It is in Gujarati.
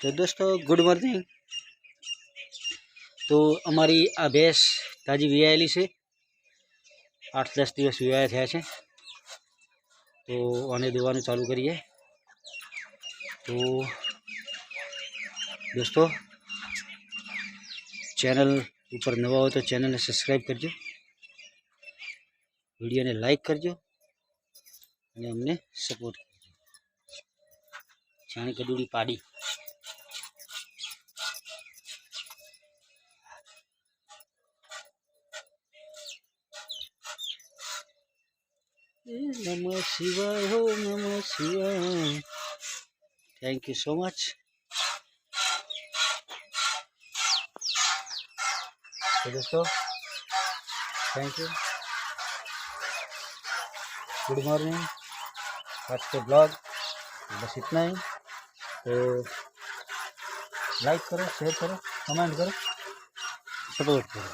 તો દોસ્તો ગુડ મોર્નિંગ તો અમારી આ ભેંસ તાજી વિયાયેલી છે. આઠ દસ દિવસ વિવાહ થયા છે. તો આને દોવાનું ચાલુ કરીએ. તો દોસ્તો, ચેનલ ઉપર નવા હોય તો ચેનલને સબસ્ક્રાઈબ કરજો. વિડીયોને લાઈક કરજો. અને અમને સપોર્ટ કરજો. છાણી કડુડી પાડી. नम शिवाय, हो नम शिवाय। थैंक यू सो मच दोस्तों थैंक यू गुड मॉर्निंग आज के ब्लॉग बस इतना ही। तो લાઈક કરો શેર કરો કમેન્ટ કરો. સપોર્ટ કરો.